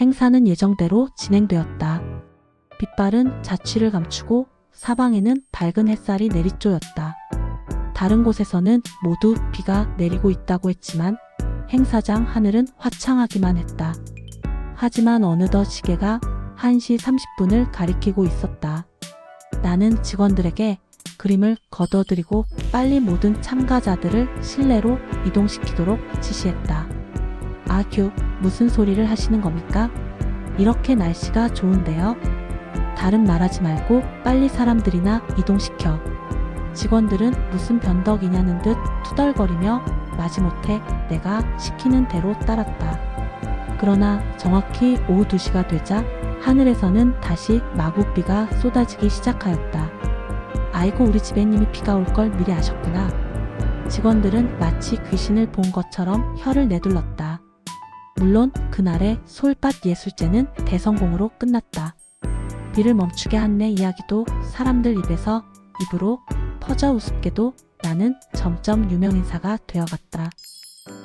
행사는 예정대로 진행되었다. 빛발은 자취를 감추고 사방에는 밝은 햇살이 내리쬐었다. 다른 곳에서는 모두 비가 내리고 있다고 했지만 행사장 하늘은 화창하기만 했다. 하지만 어느덧 시계가 1시 30분을 가리키고 있었다. 나는 직원들에게 그림을 걷어들이고 빨리 모든 참가자들을 실내로 이동시키도록 지시했다. 아규, 무슨 소리를 하시는 겁니까? 이렇게 날씨가 좋은데요? 다른 말하지 말고 빨리 사람들이나 이동시켜. 직원들은 무슨 변덕이냐는 듯 투덜거리며 마지못해 내가 시키는 대로 따랐다. 그러나 정확히 오후 2시가 되자 하늘에서는 다시 마구비가 쏟아지기 시작하였다. 아이고 우리 집애님이 비가 올 걸 미리 아셨구나. 직원들은 마치 귀신을 본 것처럼 혀를 내둘렀다. 물론 그날의 솔밭 예술제는 대성공으로 끝났다. 비를 멈추게 한 내 이야기도 사람들 입에서 입으로 퍼져 우습게도 나는 점점 유명인사가 되어갔다.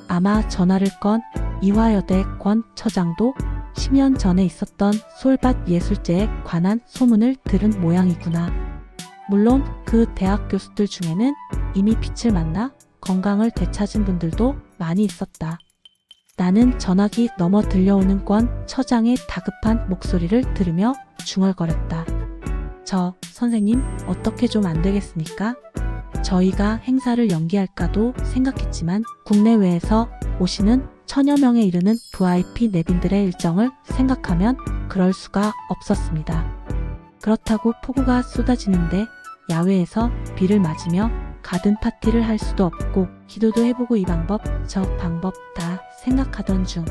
아마 전화를 건 이화여대 권 처장도 10년 전에 있었던 솔밭 예술제에 관한 소문을 들은 모양이구나. 물론 그 대학 교수들 중에는 이미 빛을 만나 건강을 되찾은 분들도 많이 있었다. 나는 전화기 넘어 들려오는 권 처장의 다급한 목소리를 들으며 중얼거렸다. 저, 선생님, 어떻게 좀 안 되겠습니까? 저희가 행사를 연기할까도 생각했지만 국내외에서 오시는 천여 명에 이르는 VIP 내빈들의 일정을 생각하면 그럴 수가 없었습니다. 그렇다고 폭우가 쏟아지는데 야외에서 비를 맞으며 가든 파티를 할 수도 없고 기도도 해보고 이 방법 저 방법 다 생각하던 중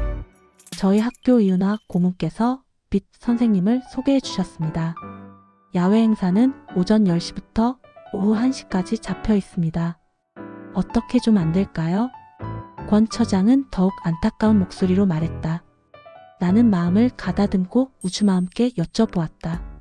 저희 학교 이은화 고문께서 빛 선생님을 소개해 주셨습니다. 야외 행사는 오전 10시부터 오후 1시까지 잡혀 있습니다. 어떻게 좀 안 될까요? 권 처장은 더욱 안타까운 목소리로 말했다. 나는 마음을 가다듬고 우주마음께 여쭤보았다.